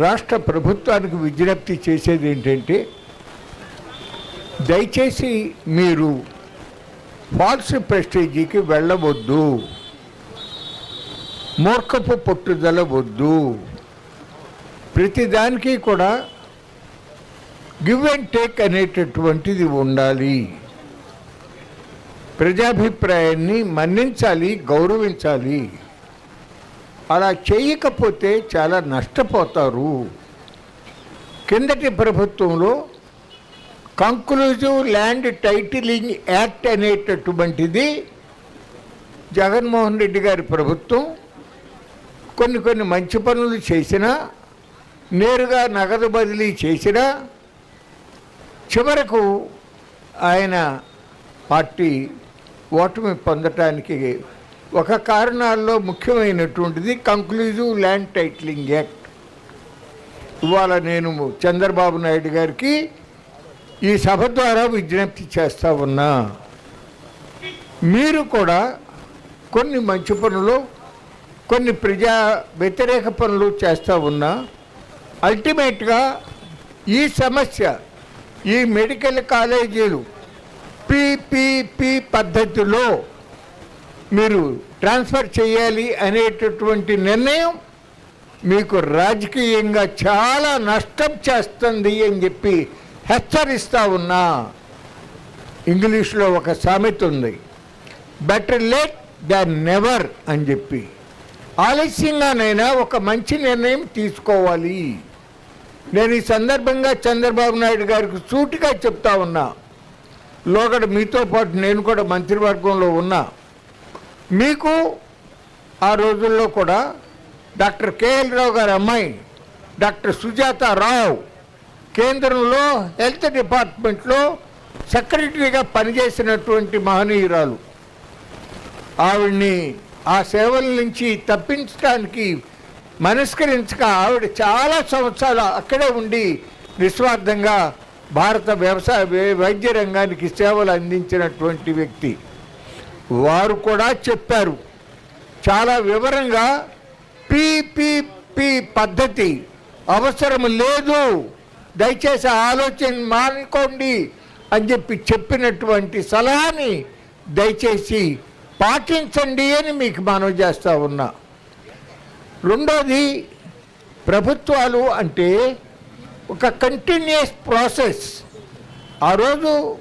రాష్ట్ర ప్రభుత్వానికి విజ్ఞప్తి చేసేది ఏంటంటే దయచేసి మీరు ఫాల్స్ ప్రెస్టేజీకి వెళ్ళవద్దు. మూర్ఖపు పట్టుదల వద్దు. ప్రతిదానికి కూడా గివ్ అండ్ టేక్ అనేటటువంటిది ఉండాలి. ప్రజాభిప్రాయాన్ని మన్నించాలి గౌరవించాలి. అలా చేయకపోతే చాలా నష్టపోతారు. కిందటి ప్రభుత్వంలో కంక్లూజివ్ ల్యాండ్ టైటిలింగ్ యాక్ట్ అనేటటువంటిది జగన్మోహన్ రెడ్డి గారి ప్రభుత్వం కొన్ని కొన్ని మంచి పనులు చేసినా నేరుగా నగదు బదిలీ చేసినా చివరకు ఆయన పార్టీ ఓటమి పొందటానికి ఒక కారణాల్లో ముఖ్యమైనటువంటిది కంక్లూజివ్ ల్యాండ్ టైటిలింగ్ యాక్ట్ ఇవాళ నేను చంద్రబాబు నాయుడు గారికి ఈ సభ ద్వారా విజ్ఞప్తి చేస్తా ఉన్నా. మీరు కూడా కొన్ని మంచి పనులు కొన్ని ప్రజా వ్యతిరేక పనులు చేస్తూ ఉన్నా. అల్టిమేట్గా ఈ సమస్య ఈ మెడికల్ కాలేజీలు పిపిపి పద్ధతిలో మీరు ట్రాన్స్ఫర్ చేయాలి అనేటటువంటి నిర్ణయం మీకు రాజకీయంగా చాలా నష్టం చేస్తుంది అని చెప్పి హెచ్చరిస్తూ ఉన్నా. ఇంగ్లీష్లో ఒక సామెత ఉంది. బెటర్ లేట్ దాన్ నెవర్ అని చెప్పి. ఆలస్యంగానైనా ఒక మంచి నిర్ణయం తీసుకోవాలి. నేను ఈ సందర్భంగా చంద్రబాబు నాయుడు గారికి సూటిగా చెప్తా ఉన్నా. లోగడ మీతో పాటు నేను కూడా మంత్రివర్గంలో ఉన్నా. మీకు ఆ రోజుల్లో కూడా డాక్టర్ కేఎల్ రావు గారి అమ్మాయి డాక్టర్ సుజాత రావు కేంద్రంలో హెల్త్ డిపార్ట్మెంట్లో సెక్రటరీగా పనిచేసినటువంటి మహనీయురాలు. ఆవిడ్ని ఆ సేవల నుంచి తప్పించడానికి మనస్కరించక ఆవిడ చాలా సంవత్సరాలు అక్కడే ఉండి నిస్వార్థంగా భారత వ్యవసాయ వైద్య రంగానికి సేవలు అందించినటువంటి వ్యక్తి. వారు కూడా చెప్పారు. చాలా వివరంగా పీపీపీ పద్ధతి అవసరం లేదు. దయచేసి ఆలోచన మానుకోండి అని చెప్పి చెప్పినటువంటి సలహాని దయచేసి పాటించండి అని మీకు మనవి చేస్తా ఉన్నా. రెండోది ప్రభుత్వాలు అంటే ఒక కంటిన్యూస్ ప్రాసెస్ ఆ రోజు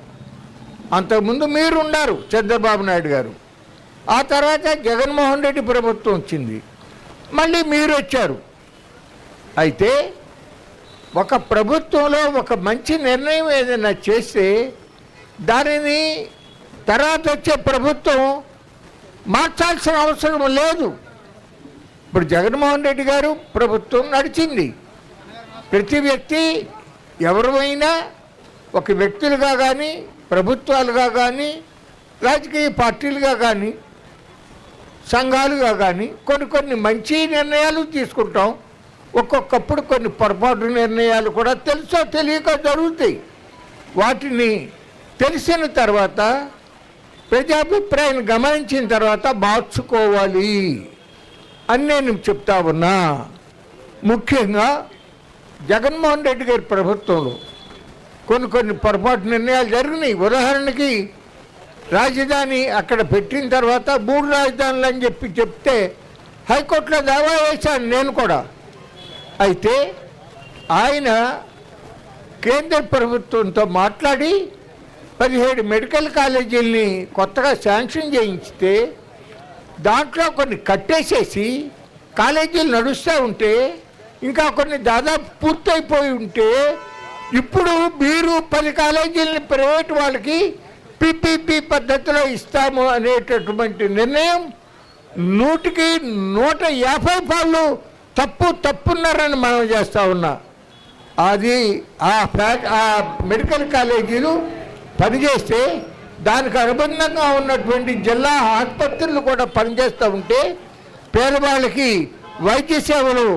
అంతకుముందు మీరు ఉన్నారు చంద్రబాబు నాయుడు గారు. ఆ తర్వాత జగన్మోహన్ రెడ్డి ప్రభుత్వం వచ్చింది. మళ్ళీ మీరు వచ్చారు అయితే ఒక ప్రభుత్వంలో ఒక మంచి నిర్ణయం ఏదైనా చేస్తే దానిని తర్వాత వచ్చే ప్రభుత్వం మార్చాల్సిన అవసరం లేదు. ఇప్పుడు జగన్మోహన్ రెడ్డి గారు ప్రభుత్వం నడిచింది. ప్రతి వ్యక్తి ఎవరైనా ఒక వ్యక్తులుగా కానీ ప్రభుత్వాలుగా కానీ రాజకీయ పార్టీలుగా కానీ సంఘాలుగా కానీ కొన్ని కొన్ని మంచి నిర్ణయాలు తీసుకుంటాం. ఒక్కొక్కప్పుడు కొన్ని పొరపాటు నిర్ణయాలు కూడా తెలుసో తెలియక జరుగుతాయి. వాటిని తెలిసిన తర్వాత ప్రజాభిప్రాయం గమనించిన తర్వాత మార్చుకోవాలి అని నేను చెప్తా ఉన్నా. ముఖ్యంగా జగన్మోహన్ రెడ్డి గారి ప్రభుత్వంలో కొన్ని కొన్ని పొరపాటు నిర్ణయాలు జరిగినాయి. ఉదాహరణకి రాజధాని అక్కడ పెట్టిన తర్వాత మూడు రాజధానులు అని చెప్పి చెప్తే హైకోర్టులో దావా వేశాను నేను కూడా. అయితే ఆయన కేంద్ర ప్రభుత్వంతో మాట్లాడి పదిహేడు మెడికల్ కాలేజీల్ని కొత్తగా శాంక్షన్ చేయించితే దాంట్లో కొన్ని కట్టేసేసి కాలేజీలు నడుస్తూ ఉంటే ఇంకా కొన్ని దాదాపు పూర్తయిపోయి ఉంటే ఇప్పుడు మీరు పది కాలేజీలని ప్రైవేట్ వాళ్ళకి పిపిపి పద్ధతిలో ఇస్తాము అనేటటువంటి నిర్ణయం నూటికి నూట యాభై పాళ్ళు తప్పు తప్పున్నారని మనం చేస్తూ ఉన్నా. అది ఆ ఫ్యాక్ ఆ మెడికల్ కాలేజీలు పనిచేస్తే దానికి అనుబంధంగా ఉన్నటువంటి జిల్లా ఆసుపత్రులు కూడా పనిచేస్తూ ఉంటే పేదవాళ్ళకి వైద్య సేవలు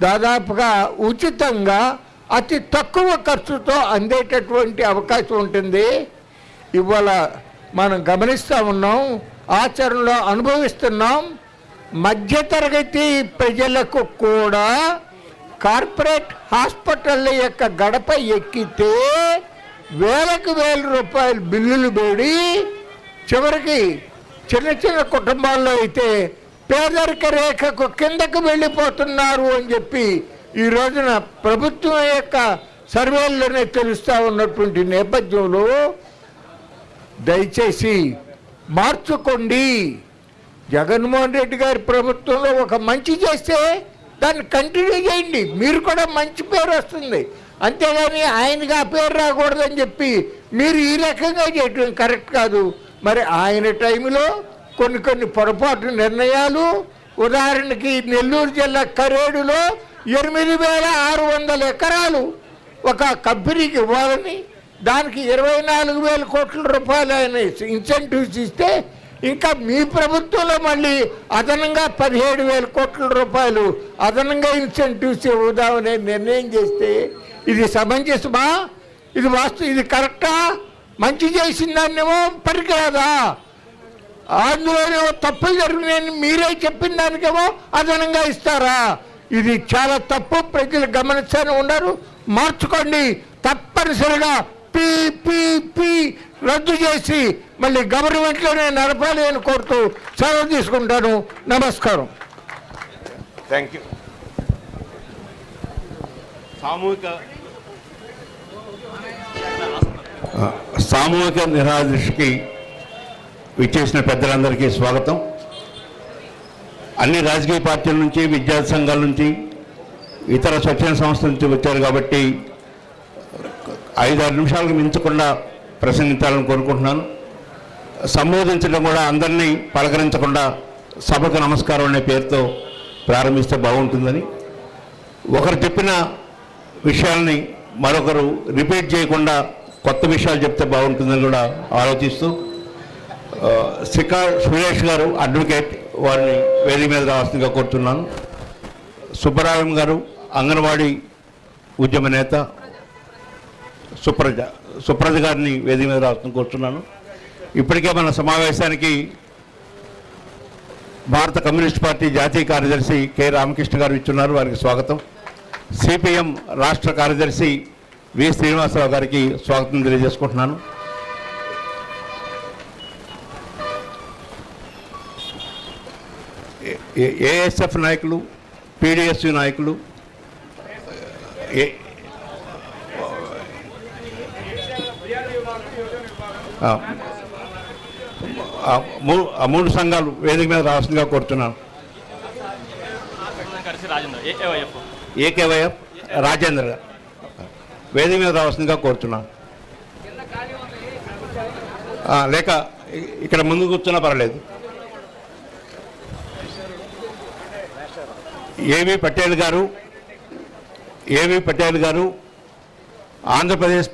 దాదాపుగా ఉచితంగా అతి తక్కువ ఖర్చుతో అందేటటువంటి అవకాశం ఉంటుంది. ఇవాళ మనం గమనిస్తూ ఉన్నాం ఆచరణలో అనుభవిస్తున్నాం. మధ్యతరగతి ప్రజలకు కూడా కార్పొరేట్ హాస్పిటల్ యొక్క గడప ఎక్కితే వేలకు వేల రూపాయలు బిల్లులు పెడి చివరికి చిన్న చిన్న కుటుంబాల్లో అయితే పేదరిక రేఖకు కిందకు వెళ్ళిపోతున్నారు అని చెప్పి ఈ రోజున ప్రభుత్వం యొక్క సర్వేల్లోనే తెలుస్తూ ఉన్నటువంటి నేపథ్యంలో దయచేసి మార్చుకోండి. జగన్మోహన్ రెడ్డి గారి ప్రభుత్వంలో ఒక మంచి చేస్తే దాన్ని కంటిన్యూ చేయండి. మీరు కూడా మంచి పేరు వస్తుంది. అంతేగాని ఆయనకి ఆ పేరు రాకూడదని చెప్పి మీరు ఈ రకంగా చేయటం కరెక్ట్ కాదు. మరి ఆయన టైంలో కొన్ని కొన్ని పొరపాటు నిర్ణయాలు ఉదాహరణకి నెల్లూరు జిల్లా కరేడులో ఎనిమిది వేల ఆరు వందల ఎకరాలు ఒక కంపెనీకి ఇవ్వాలని దానికి ఇరవై నాలుగు వేల కోట్ల రూపాయలు ఆయన ఇన్సెంటివ్స్ ఇస్తే ఇంకా మీ ప్రభుత్వంలో మళ్ళీ అదనంగా పదిహేడు వేల కోట్ల రూపాయలు అదనంగా ఇన్సెంటివ్స్ ఇవ్వదామనే నిర్ణయం చేస్తే ఇది సమంజసమా? ఇది వాస్తు ఇది కరెక్టా? మంచి చేసిన దాన్నేమో పనికిరాదా? అందులోనేమో తప్పులు జరిగినాయని మీరే చెప్పిన దానికేమో అదనంగా ఇస్తారా? ఇది చాలా తప్పు. ప్రజలు గమనిస్తూనే ఉన్నారు. మార్చుకోండి. తప్పనిసరిగా పీ పీ పీ రద్దు చేసి మళ్ళీ గవర్నమెంట్లోనే నడపాలి అని కోరుతూ సెలవు తీసుకుంటాను. నమస్కారం. థ్యాంక్ యూ సామూహిక సామూహిక నిరాదృష్టికి విచ్చేసిన పెద్దలందరికీ స్వాగతం. అన్ని రాజకీయ పార్టీల నుంచి విద్యార్థి సంఘాల నుంచి ఇతర స్వచ్ఛంద సంస్థల నుంచి వచ్చారు కాబట్టి ఐదారు నిమిషాలకు మించకుండా ప్రసంగించాలని కోరుకుంటున్నాను. సంబోధించడం కూడా అందరినీ పలకరించకుండా సభకు నమస్కారం అనే పేరుతో ప్రారంభిస్తే బాగుంటుందని. ఒకరు చెప్పిన విషయాల్ని మరొకరు రిపీట్ చేయకుండా కొత్త విషయాలు చెప్తే బాగుంటుందని కూడా ఆలోచిస్తూ శిఖా సురేష్ గారు అడ్వకేట్ వారిని వేదిక మీద రావాల్సిందిగా కోరుతున్నాను. సుబ్బరాయం గారు అంగన్వాడీ ఉద్యమ నేత సుప్రజ సుప్రజ గారిని వేదిక మీద రావాల్సిన కోరుతున్నాను. ఇప్పటికే మన సమావేశానికి భారత కమ్యూనిస్ట్ పార్టీ జాతీయ కార్యదర్శి కె రామకృష్ణ గారు ఇచ్చున్నారు. వారికి స్వాగతం. సిపిఎం రాష్ట్ర కార్యదర్శి వి శ్రీనివాసరావు గారికి స్వాగతం తెలియజేసుకుంటున్నాను. ఏఎస్ఎఫ్ నాయకులు పీడిఎస్యు నాయకులు ఏ- మూ- ఆ మూడు సంఘాలు వేదిక మీద రాష్ట్రంగా కోరుతున్నాను. ఏకేవైఎఫ్ రాజేంద్ర వేదిక మీద రావాల్సిందిగా కోరుతున్నాను. లేక ఇక్కడ ముందు కూర్చున్నా పర్లేదు. ఏవి పటేల్ గారు ఏవి పటేల్ గారు ఆంధ్రప్రదేశ్